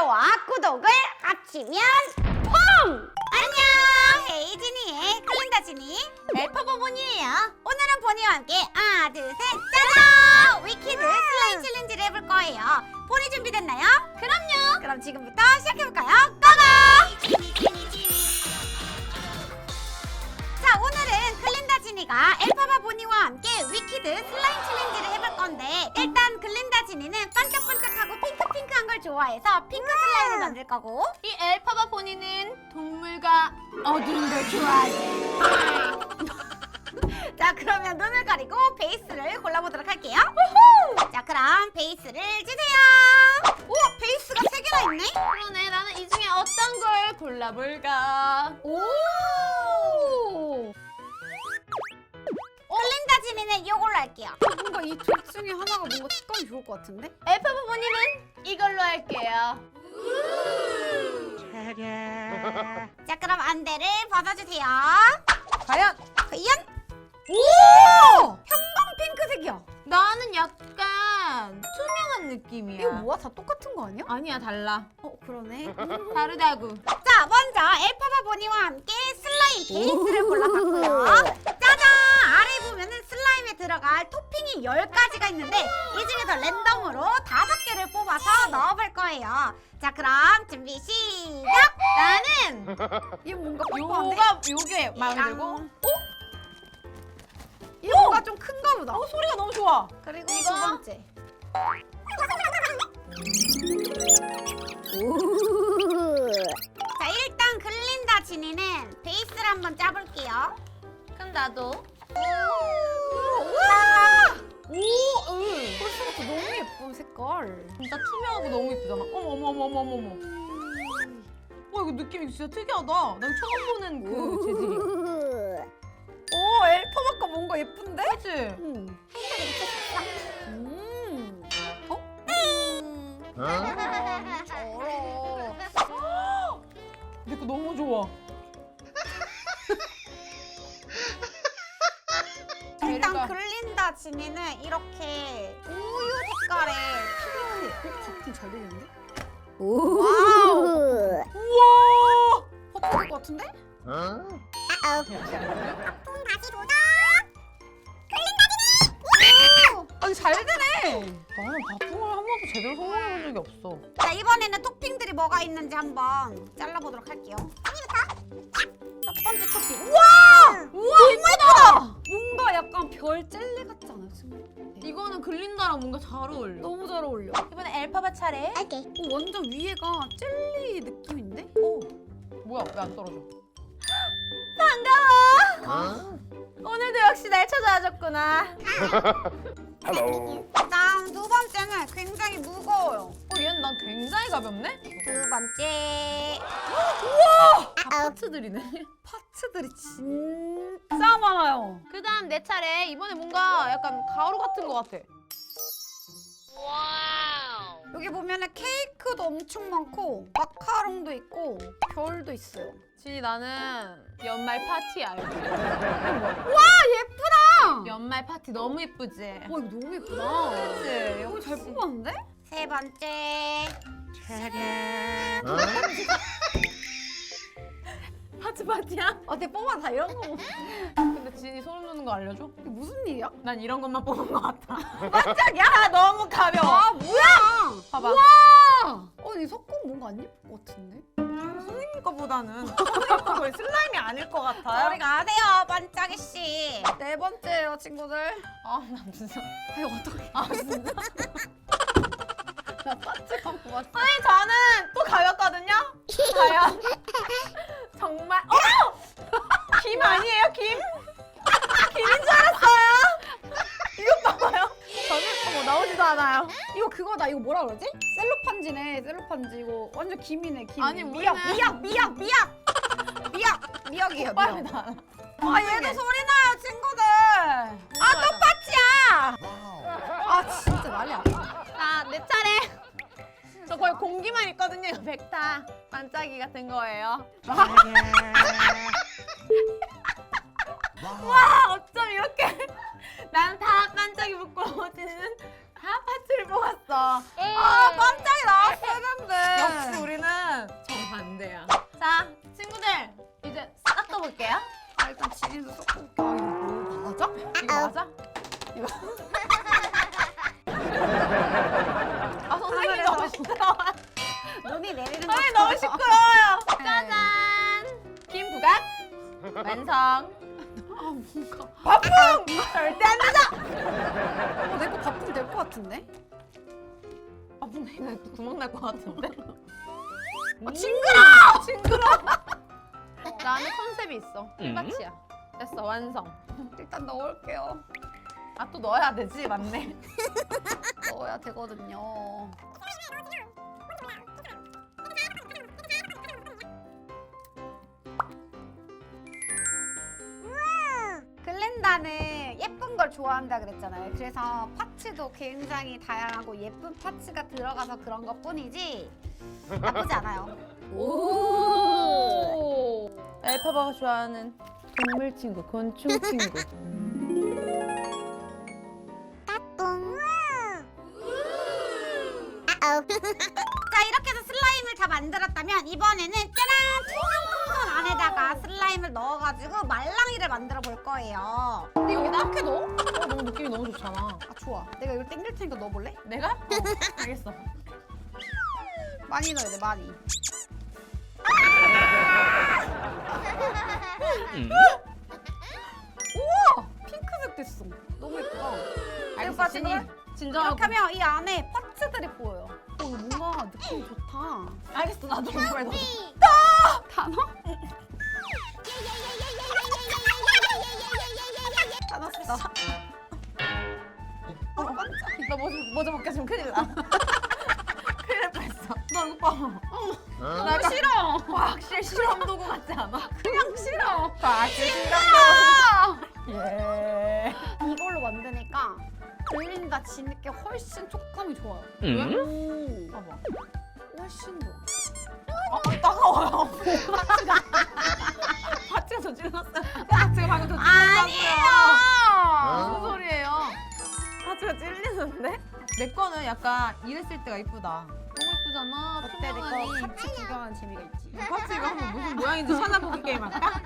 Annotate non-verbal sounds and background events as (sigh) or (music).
좋아요와 구독을 합치면 퐁! 안녕! 헤이진이의 클린다 진이 래퍼버 보니예요. 오늘은 보니와 함께 하나, 둘, 셋, 짜잔! 위키드 슬라임 챌린지를 해볼 거예요. 보니 준비됐나요? 그럼요. 그럼 지금부터 시작해볼까요? 고고! 자 오늘은 클린다 지니가 엘파바 보니와 함께 위키드 슬라임 챌린지를 해볼 건데 일단 좋아해서 핑크 슬라임을 만들 거고. 이 엘파바 보니는 동물과 어두운 걸 좋아하지. (laughs) 자 그러면 눈을 가리고 베이스를 골라보도록 할게요. 자 그럼 베이스를 주세요. 우와 베이스가 세 개나 있네? 그러네. 나는 이 중에 어떤 걸 골라볼까? 오! 글린다 지니는 이걸로 할게요. 뭔가 이 둘 중에 하나가 뭔가 색감이 좋을 것 같은데? 엘파바 보니 자 그럼 안대를 벗어주세요. 과연? 과연? 오! 형광 핑크색이야. 나는 약간 투명한 느낌이야. 이거 뭐야? 다 똑같은 거 아니야? 아니야 달라. 어 그러네. (laughs) 다르다고. 자 먼저 엘파바 보니와 함께 슬라임 베이스를 골라봤고요. 짜잔! 아래 보면은 슬라임에 들어갈 토핑이 10가지가 있는데 이 중에서 랜덤으로 5개를 뽑아서 넣어볼 거예요 자 그럼 준비 시작 나는 (laughs) 이거 뭔가 요가 요게 마음에 들고. 어? 이거 뭔가 좀 큰가 보다 어 소리가 너무 좋아. 그리고 이거? 두 번째 자 일단 글린다 지니는 베이스를 한번 짜볼게요 그럼 나도. 우와 오, 응. 벌써부터 너무 예쁜 색깔 진짜 투명하고 너무 예쁘잖아. 어머 어머 어머 어머 어머. 어머. 와 이거 느낌이 진짜 특이하다. 난 처음 보는 그 재질이야. 오 엘파바가 뭔가 예쁜데? 그치? 음. 음. 어? 저러. 내거 너무 좋아. 일단 재료가- 글린다 지니는 이렇게 와우. 우와! 버퍼될 것 같은데? 아니 잘 되네. 나는 바풍을 한 번도 제대로 성공해본 적이 없어. 자 이번에는 토핑들이 뭐가 있는지 한번 잘라보도록 할게요. 첫 번째 토핑. 우와! 우와 너무 예쁘다. 뭔가 약간 별 젤리 같지 않아요 지금? 이거는 글린다랑 뭔가 잘 어울려. 너무 잘 어울려. 이번에 엘파바 차례. 오, 완전 위에가 젤리 느낌인데? 오, 뭐야 왜 안 떨어져? 반가워. 오늘도 역시 날 찾아와줬구나. (laughs) 다 굉장히 가볍네. 두 번째 다 파츠들이네. (laughs) 파츠들이 진짜 많아요. 그 다음 내 차례. 이번에 뭔가 약간 가루 같은 거 같아. 여기 보면은 케이크도 엄청 많고 마카롱도 있고 별도 있어요. 지 나는 연말 파티 알지? (laughs) 와 예쁘다. 연말 파티 너무 예쁘지? 와 이거 너무 예쁘다. 그치? 이거 잘. 뽑았는데? 세 번째 파티 파티야? 어때 뽑아 다 이런 거 근데 진이 소름 돋는 거 알려줘? 이게 무슨 일이야? 난 이런 것만 뽑은 거 같아. (laughs) 깜짝이야? 아 너무 가벼워. 아 뭐야? 봐봐. 와! 어, 이 석공 뭔가 안 예쁠 것 같은데? 선생님 거보다는 선생님 거의 슬라임이 아닐 것 같아요. 저리 가세요, 반짝이 씨. 네 번째요, 친구들. 아나 진짜. 아, 이거 어떡해. 아 진짜. (laughs) 나 반짝 갖고 왔어. 선생님 저는 또 가볍거든요. 과연 (laughs) 정말 어? 김 아니에요 김? 김인 줄 알았어요. 이거 봐봐요. 저는 어머 나오지도 않아요. 이거 그거다. 이거 뭐라 그러지? 셀로판지네, 셀로판지. 이거 완전 김이네, 김. 아니, 미역, 우리는- 미역, 미역, 미역. 미역, 미역이에요, 미역. 나. 아, 얘도 소리 나요, 친구들. 공기만 있거든요. 이거 백타 반짝이 같은 거예요. 와 어쩜 이렇게 (laughs) 난 다 반짝이 부끄러워지는 다 파츠를 뽑았어. 예. 아 반짝이 나왔어야 되는데. 역시 우리는 정반대야. 자 친구들 이제 싹떠볼게요 아, 일단 지린도 섞고 올게. 아, 이거 뭐 맞아? 이거 어. 맞아? 이거. (laughs) 아 선생님 너무 시끄러워. 요. 짜잔. 김 부각 완성. 아 뭔가 바풍 절대 안 되죠. 어, 내거 바쁘면 될것 같은데? 아 근데 이거 구멍 날 것 같은데. 아 징그러! 징그러. 나는 컨셉이 있어 힐밭이야 됐어 완성. 일단 넣을게요 아 또 넣어야 되지 맞네. (laughs) 넣어야 되거든요 글렌다는 예쁜 걸 좋아한다 그랬잖아요. 그래서 파츠도 굉장히 다양하고 예쁜 파츠가 들어가서 그런 것 뿐이지 나쁘지 않아요. (laughs) 오. 엘파바가 좋아하는 동물 친구, 곤충 친구. (laughs) 자 이렇게 해서 슬라임을 다 만들었다면 이번에는 짜란 투명풍선 안에다가 슬라임을 넣어가지고 말랑이를 만들어 볼 거예요. 근데 여기 어떻게 넣어? 어, 너무 느낌이 너무 좋잖아. 아 좋아. 내가 이걸 땡길 테니까 넣어볼래? 내가? 어, 알겠어. 많이 넣어야 돼 많이. 우와 핑크색 됐어. 너무 예쁘다. 알겠어. 진이 진정하고. 이렇게 하면 이 안에 파츠들이 보여요. 어, 뭔가 느낌 좋다. 알겠어. 나도 정말 너. 단어? 다 넣었어. 어, 나 모자 모자 벗겨지면 큰일 나. (laughs) 큰일 날 뻔했어. 나 이거 봐. 나 너무 싫어. 과학실 실험 도구 같지 않아? 그냥 싫어. 과학실 실험 아! 도구. 예. 이걸로 만드니까 들린다 지는 게 훨씬 촉감이 좋아요. 왜? 오, 봐봐. 훨씬 좋아. 아, 따가워요. 파츠가. (laughs) 파츠가 저질렀어요. 파츠가 방금 저질렀다고요. 무슨 아니에요. 소리예요? 파츠가 찔리는데? 내 거는 약간 이랬을 때가 이쁘다. 너무 이쁘잖아. 어때 내거 투명하니. 파츠 구경하는 재미가 있지. 파츠 이거 한번 무슨 모양인지 찾아보기 게임 할까?